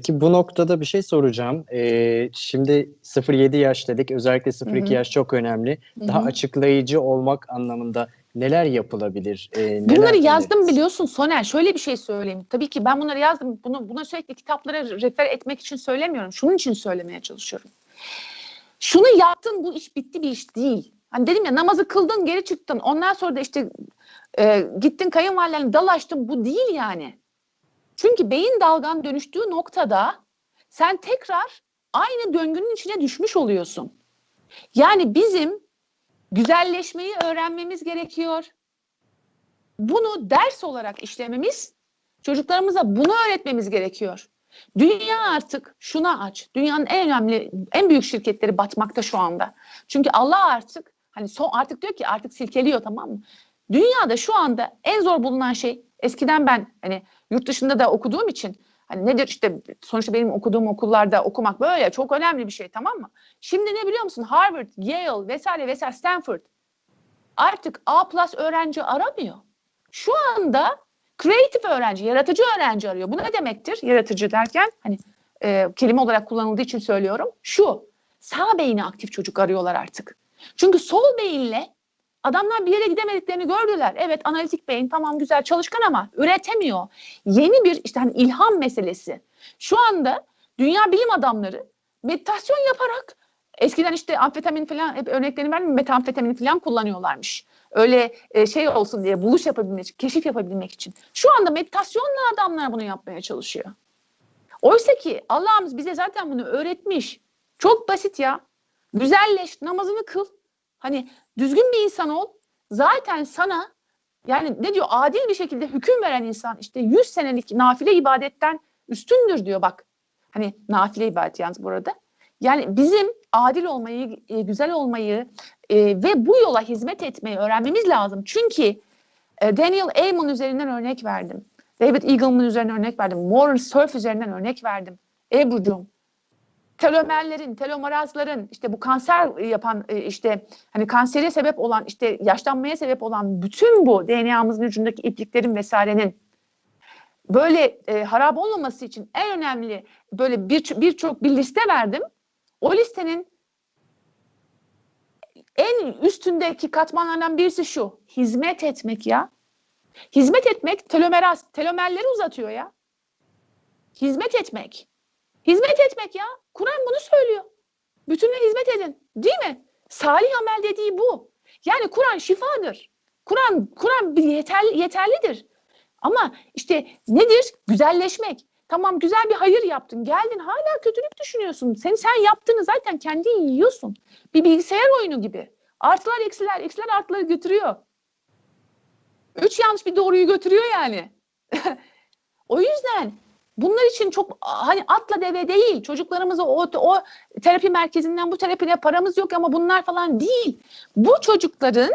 Peki bu noktada bir şey soracağım. Ee, şimdi 0-7 yaş dedik. Özellikle 0-2 Hı hı. yaş çok önemli. Daha Hı hı. açıklayıcı olmak anlamında neler yapılabilir? Ee, neler Bunları yazdım öneririz? biliyorsun Soner. Şöyle bir şey söyleyeyim. Tabii ki ben bunları yazdım. Bunu buna sürekli kitaplara refer etmek için söylemiyorum. Şunun için söylemeye çalışıyorum. Şunu yaptın bu iş bitti bir iş değil. Hani dedim ya namazı kıldın geri çıktın. Ondan sonra da işte e, gittin kayınvalidenle dalaştın. Bu değil yani. Çünkü beyin dalgan dönüştüğü noktada sen tekrar aynı döngünün içine düşmüş oluyorsun. Yani bizim güzelleşmeyi öğrenmemiz gerekiyor. Bunu ders olarak işlememiz, çocuklarımıza bunu öğretmemiz gerekiyor. Dünya artık şuna aç. Dünyanın en önemli, en büyük şirketleri batmakta şu anda. Çünkü Allah artık hani son artık diyor ki artık silkeliyor tamam mı? Dünyada şu anda en zor bulunan şey eskiden ben hani yurt dışında da okuduğum için hani nedir işte sonuçta benim okuduğum okullarda okumak böyle çok önemli bir şey tamam mı? Şimdi ne biliyor musun? Harvard, Yale vesaire vesaire Stanford artık A plus öğrenci aramıyor. Şu anda creative öğrenci, yaratıcı öğrenci arıyor. Bu ne demektir? Yaratıcı derken hani e, kelime olarak kullanıldığı için söylüyorum. Şu, sağ beyni aktif çocuk arıyorlar artık. Çünkü sol beyinle adamlar bir yere gidemediklerini gördüler. Evet analitik beyin tamam güzel çalışkan ama üretemiyor. Yeni bir işte hani ilham meselesi. Şu anda dünya bilim adamları meditasyon yaparak eskiden işte amfetamin falan hep örneklerini verdim metamfetamin falan kullanıyorlarmış. Öyle e, şey olsun diye buluş yapabilmek için, keşif yapabilmek için. Şu anda meditasyonla adamlar bunu yapmaya çalışıyor. Oysa ki Allah'ımız bize zaten bunu öğretmiş. Çok basit ya. Güzelleş, namazını kıl. Hani düzgün bir insan ol. Zaten sana yani ne diyor adil bir şekilde hüküm veren insan işte 100 senelik nafile ibadetten üstündür diyor bak. Hani nafile ibadet yalnız burada. Yani bizim adil olmayı, e, güzel olmayı e, ve bu yola hizmet etmeyi öğrenmemiz lazım. Çünkü e, Daniel Amen üzerinden örnek verdim. David Eagleman üzerinden örnek verdim. Warren Surf üzerinden örnek verdim. Ebru'cum telomerlerin, telomerazların işte bu kanser yapan e, işte hani kansere sebep olan işte yaşlanmaya sebep olan bütün bu DNA'mızın ucundaki ipliklerin vesairenin böyle e, harap olmaması için en önemli böyle bir birçok bir liste verdim. O listenin en üstündeki katmanlardan birisi şu. Hizmet etmek ya. Hizmet etmek telomeraz, telomerleri uzatıyor ya. Hizmet etmek. Hizmet etmek ya. Kur'an bunu söylüyor. Bütününe hizmet edin. Değil mi? Salih amel dediği bu. Yani Kur'an şifadır. Kur'an Kur'an yeterli, yeterlidir. Ama işte nedir? Güzelleşmek. Tamam güzel bir hayır yaptın. Geldin hala kötülük düşünüyorsun. Sen sen yaptığını zaten kendin yiyorsun. Bir bilgisayar oyunu gibi. Artılar eksiler, eksiler artıları götürüyor. Üç yanlış bir doğruyu götürüyor yani. o yüzden bunlar için çok hani atla deve değil. Çocuklarımızı o, o terapi merkezinden bu terapine paramız yok ama bunlar falan değil. Bu çocukların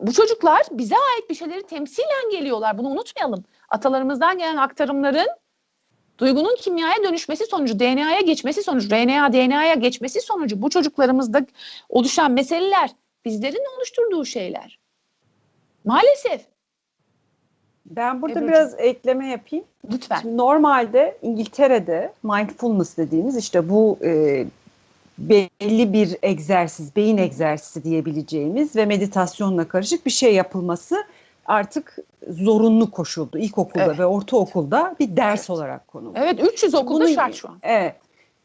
bu çocuklar bize ait bir şeyleri temsilen geliyorlar. Bunu unutmayalım. Atalarımızdan gelen aktarımların duygunun kimyaya dönüşmesi sonucu, DNA'ya geçmesi sonucu, RNA DNA'ya geçmesi sonucu bu çocuklarımızda oluşan meseleler bizlerin oluşturduğu şeyler. Maalesef. Ben burada Ebru'cum. biraz ekleme yapayım. Lütfen. Şimdi normalde İngiltere'de mindfulness dediğimiz işte bu e, belli bir egzersiz, beyin egzersizi diyebileceğimiz ve meditasyonla karışık bir şey yapılması artık zorunlu koşuldu. İlkokulda Evet. ve ortaokulda bir ders Evet. olarak konuldu. Evet 300 okulda Bunu- şart şu an. Evet.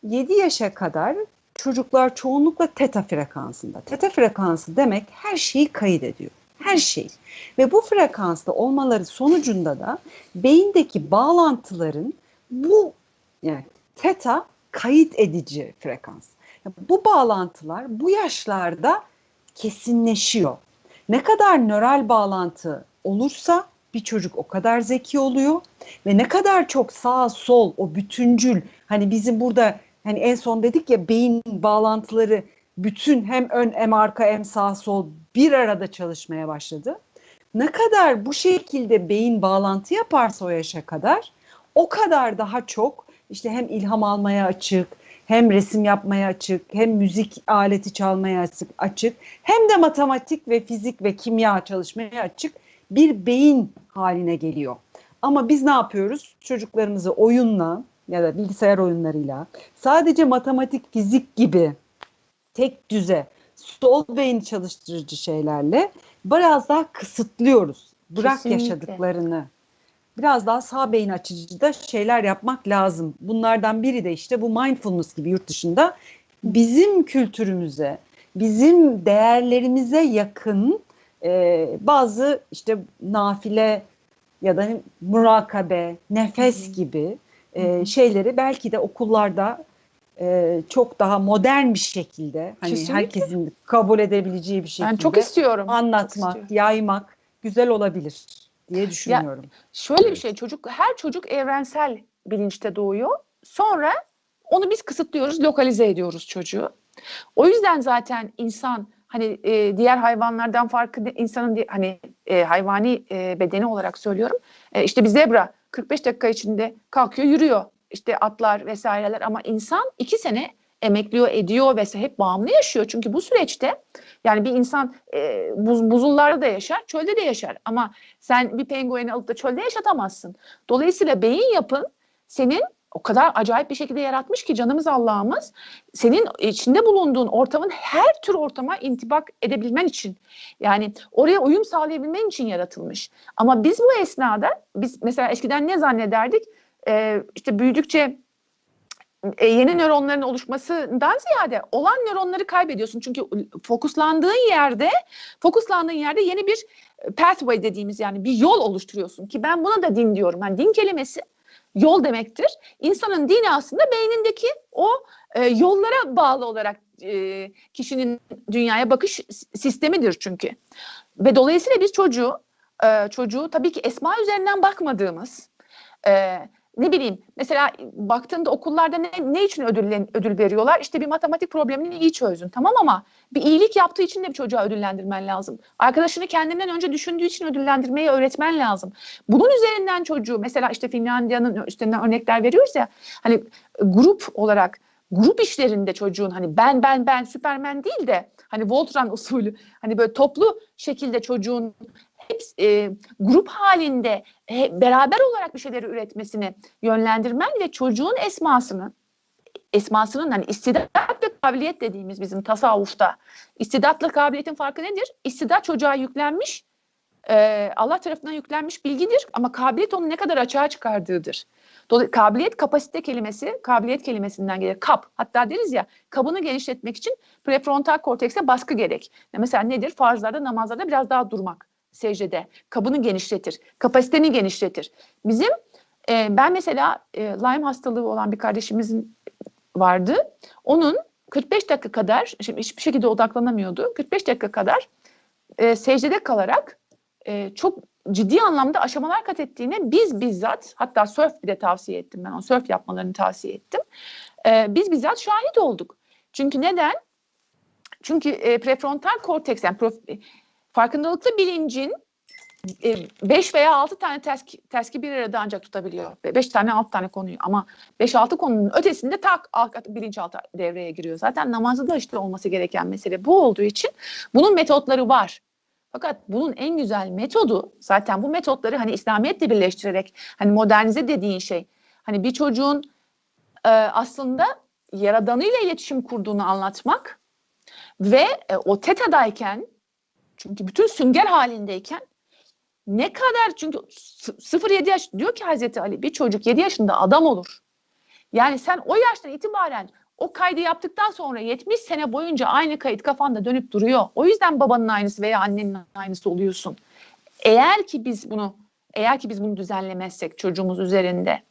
7 yaşa kadar çocuklar çoğunlukla teta frekansında. Teta frekansı demek her şeyi kaydediyor. Her şey. Ve bu frekansta olmaları sonucunda da beyindeki bağlantıların bu yani teta kayıt edici frekans. Bu bağlantılar bu yaşlarda kesinleşiyor. Ne kadar nöral bağlantı olursa bir çocuk o kadar zeki oluyor ve ne kadar çok sağ sol o bütüncül hani bizim burada hani en son dedik ya beyin bağlantıları bütün hem ön hem arka hem sağ sol bir arada çalışmaya başladı. Ne kadar bu şekilde beyin bağlantı yaparsa o yaşa kadar o kadar daha çok işte hem ilham almaya açık, hem resim yapmaya açık, hem müzik aleti çalmaya açık, hem de matematik ve fizik ve kimya çalışmaya açık bir beyin haline geliyor. Ama biz ne yapıyoruz? Çocuklarımızı oyunla ya da bilgisayar oyunlarıyla sadece matematik, fizik gibi tek düze sol beyni çalıştırıcı şeylerle biraz daha kısıtlıyoruz. Bırak Kesinlikle. yaşadıklarını. Biraz daha sağ beyin açıcı da şeyler yapmak lazım. Bunlardan biri de işte bu mindfulness gibi yurt dışında bizim kültürümüze, bizim değerlerimize yakın e, bazı işte nafile ya da murakabe, nefes gibi e, şeyleri belki de okullarda e, çok daha modern bir şekilde hani Kesinlikle. herkesin kabul edebileceği bir şekilde Ben çok istiyorum. Çok anlatmak, istiyorum. yaymak güzel olabilir diye düşünüyorum. Şöyle bir şey çocuk her çocuk evrensel bilinçte doğuyor. Sonra onu biz kısıtlıyoruz, lokalize ediyoruz çocuğu. O yüzden zaten insan hani e, diğer hayvanlardan farkı insanın hani e, hayvani e, bedeni olarak söylüyorum. E, işte bir zebra 45 dakika içinde kalkıyor, yürüyor. İşte atlar vesaireler ama insan iki sene emekliyor, ediyor ve hep bağımlı yaşıyor. Çünkü bu süreçte yani bir insan e, buz, buzullarda da yaşar, çölde de yaşar. Ama sen bir pengueni alıp da çölde yaşatamazsın. Dolayısıyla beyin yapın senin o kadar acayip bir şekilde yaratmış ki canımız Allah'ımız senin içinde bulunduğun ortamın her tür ortama intibak edebilmen için yani oraya uyum sağlayabilmen için yaratılmış. Ama biz bu esnada biz mesela eskiden ne zannederdik? Ee, işte büyüdükçe e, yeni nöronların oluşmasından ziyade olan nöronları kaybediyorsun. Çünkü fokuslandığın yerde fokuslandığın yerde yeni bir pathway dediğimiz yani bir yol oluşturuyorsun ki ben buna da din diyorum. Yani din kelimesi yol demektir. İnsanın dini aslında beynindeki o e, yollara bağlı olarak e, kişinin dünyaya bakış sistemidir çünkü. Ve dolayısıyla biz çocuğu e, çocuğu tabii ki esma üzerinden bakmadığımız e, ne bileyim mesela baktığında okullarda ne, ne için ödül, ödül veriyorlar? İşte bir matematik problemini iyi çözdün tamam ama bir iyilik yaptığı için de bir çocuğa ödüllendirmen lazım. Arkadaşını kendinden önce düşündüğü için ödüllendirmeyi öğretmen lazım. Bunun üzerinden çocuğu mesela işte Finlandiya'nın üstünden örnekler veriyoruz ya hani grup olarak grup işlerinde çocuğun hani ben ben ben Süpermen değil de hani Voltran usulü hani böyle toplu şekilde çocuğun hep e, grup halinde he, beraber olarak bir şeyleri üretmesini yönlendirmen ve çocuğun esmasını esmasının hani istidat ve kabiliyet dediğimiz bizim tasavvufta istidatla kabiliyetin farkı nedir? İstidat çocuğa yüklenmiş e, Allah tarafından yüklenmiş bilgidir ama kabiliyet onu ne kadar açığa çıkardığıdır. Dolayısıyla kabiliyet kapasite kelimesi kabiliyet kelimesinden gelir. Kap hatta deriz ya kabını genişletmek için prefrontal kortekse baskı gerek. Mesela nedir? Farzlarda namazlarda biraz daha durmak secdede. Kabını genişletir. Kapasiteni genişletir. Bizim e, ben mesela e, Lyme hastalığı olan bir kardeşimizin vardı. Onun 45 dakika kadar şimdi hiçbir şekilde odaklanamıyordu. 45 dakika kadar e, secdede kalarak e, çok ciddi anlamda aşamalar kat ettiğine biz bizzat hatta surf bile tavsiye ettim ben. O surf yapmalarını tavsiye ettim. E, biz bizzat şahit olduk. Çünkü neden? Çünkü e, prefrontal korteks yani prof, farkındalıklı bilincin 5 veya 6 tane teski, teski bir arada ancak tutabiliyor. 5 tane 6 tane konuyu ama 5-6 konunun ötesinde tak bilinçaltı devreye giriyor. Zaten namazda da işte olması gereken mesele bu olduğu için bunun metotları var. Fakat bunun en güzel metodu zaten bu metotları hani İslamiyetle birleştirerek hani modernize dediğin şey hani bir çocuğun e, aslında yaradanıyla iletişim kurduğunu anlatmak ve e, o tetadayken çünkü bütün sünger halindeyken ne kadar çünkü 0-7 yaş diyor ki Hazreti Ali bir çocuk 7 yaşında adam olur. Yani sen o yaştan itibaren o kaydı yaptıktan sonra 70 sene boyunca aynı kayıt kafanda dönüp duruyor. O yüzden babanın aynısı veya annenin aynısı oluyorsun. Eğer ki biz bunu eğer ki biz bunu düzenlemezsek çocuğumuz üzerinde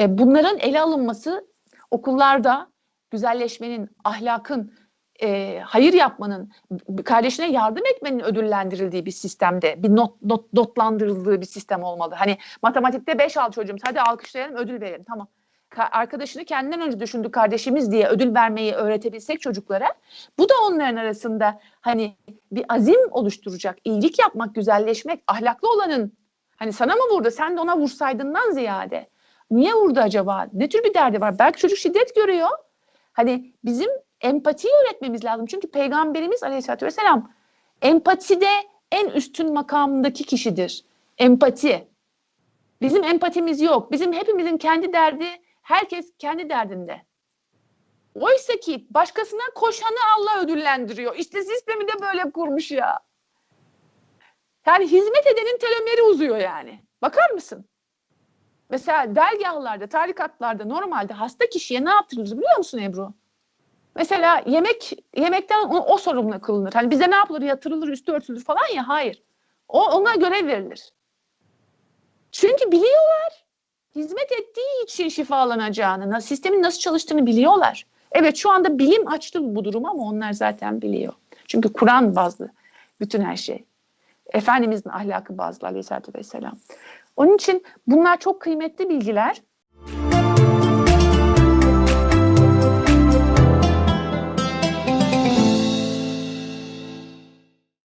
e, bunların ele alınması okullarda güzelleşmenin, ahlakın, e, hayır yapmanın, kardeşine yardım etmenin ödüllendirildiği bir sistemde, bir not, not notlandırıldığı bir sistem olmalı. Hani matematikte 5 al çocuğum, hadi alkışlayalım, ödül verelim. Tamam. Arkadaşını kendinden önce düşündü kardeşimiz diye ödül vermeyi öğretebilsek çocuklara, bu da onların arasında hani bir azim oluşturacak. İyilik yapmak, güzelleşmek, ahlaklı olanın hani sana mı vurdu, sen de ona vursaydından ziyade. Niye vurdu acaba? Ne tür bir derdi var? Belki çocuk şiddet görüyor. Hani bizim empatiyi öğretmemiz lazım. Çünkü Peygamberimiz Aleyhisselatü Vesselam empatide en üstün makamındaki kişidir. Empati. Bizim empatimiz yok. Bizim hepimizin kendi derdi Herkes kendi derdinde. Oysa ki başkasına koşanı Allah ödüllendiriyor. İşte sistemi de böyle kurmuş ya. Yani hizmet edenin telomeri uzuyor yani. Bakar mısın? Mesela dergahlarda, tarikatlarda normalde hasta kişiye ne yaptırılır biliyor musun Ebru? Mesela yemek yemekten o, o sorumlu kılınır. Hani bize ne yapılır? Yatırılır, üstü örtülür falan ya. Hayır. O ona görev verilir. Çünkü biliyorlar. Hizmet ettiği için şifalanacağını, na- sistemin nasıl çalıştığını biliyorlar. Evet şu anda bilim açtı bu durumu ama onlar zaten biliyor. Çünkü Kur'an bazlı bütün her şey. Efendimizin ahlakı bazlı aleyhissalatü vesselam. Onun için bunlar çok kıymetli bilgiler.